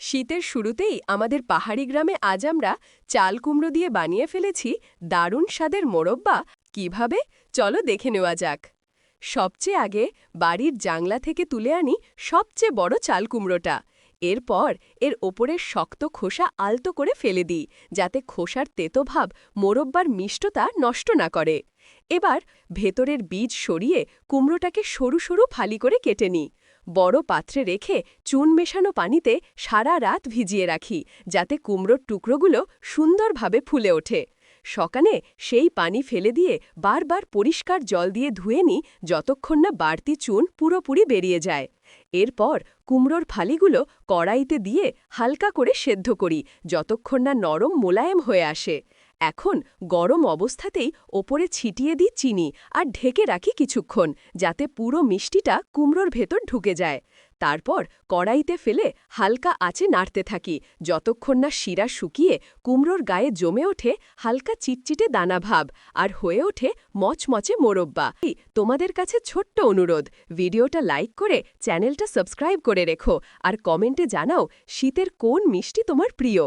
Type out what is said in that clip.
শীতের শুরুতেই আমাদের পাহাড়ি গ্রামে আজ আমরা চাল কুমড়ো দিয়ে বানিয়ে ফেলেছি দারুণ স্বাদের মোরব্বা। কীভাবে? চলো দেখে নেওয়া যাক। সবচেয়ে আগে বাড়ির জাংলা থেকে তুলে আনি সবচেয়ে বড় চাল কুমড়োটা। এরপর এর ওপরের শক্ত খোসা আলতো করে ফেলে দিই, যাতে খোসার তেতোভাব মোরব্বার মিষ্টতা নষ্ট না করে। এবার ভেতরের বীজ সরিয়ে কুমড়োটাকে সরু সরু ফালি করে কেটে নিই। বড় পাত্রে রেখে চুন মেশানো পানিতে সারা রাত ভিজিয়ে রাখি, যাতে কুমড়োর টুকরোগুলো সুন্দরভাবে ফুলে ওঠে। সকালে সেই পানি ফেলে দিয়ে বারবার পরিষ্কার জল দিয়ে ধুয়ে নিই যতক্ষণ না বাড়তি চুন পুরোপুরি বেরিয়ে যায়। এরপর কুমড়োর ফালিগুলো কড়াইতে দিয়ে হালকা করে সেদ্ধ করি, যতক্ষণ না নরম মোলায়েম হয়ে আসে। এখন গরম অবস্থাতেই ওপরে ছিটিয়ে দিই চিনি আর ঢেকে রাখি কিছুক্ষণ, যাতে পুরো মিষ্টিটা কুমড়োর ভেতর ঢুকে যায়। তারপর কড়াইতে ফেলে হালকা আঁচে নাড়তে থাকি, যতক্ষণ না শিরা শুকিয়ে কুমড়োর গায়ে জমে ওঠে হালকা চিটচিটে দানা ভাব আর হয়ে ওঠে মচমচে মোরব্বা। তোমাদের কাছে ছোট্ট অনুরোধ, ভিডিওটা লাইক করে চ্যানেলটা সাবস্ক্রাইব করে রেখো আর কমেন্টে জানাও শীতের কোন মিষ্টি তোমার প্রিয়।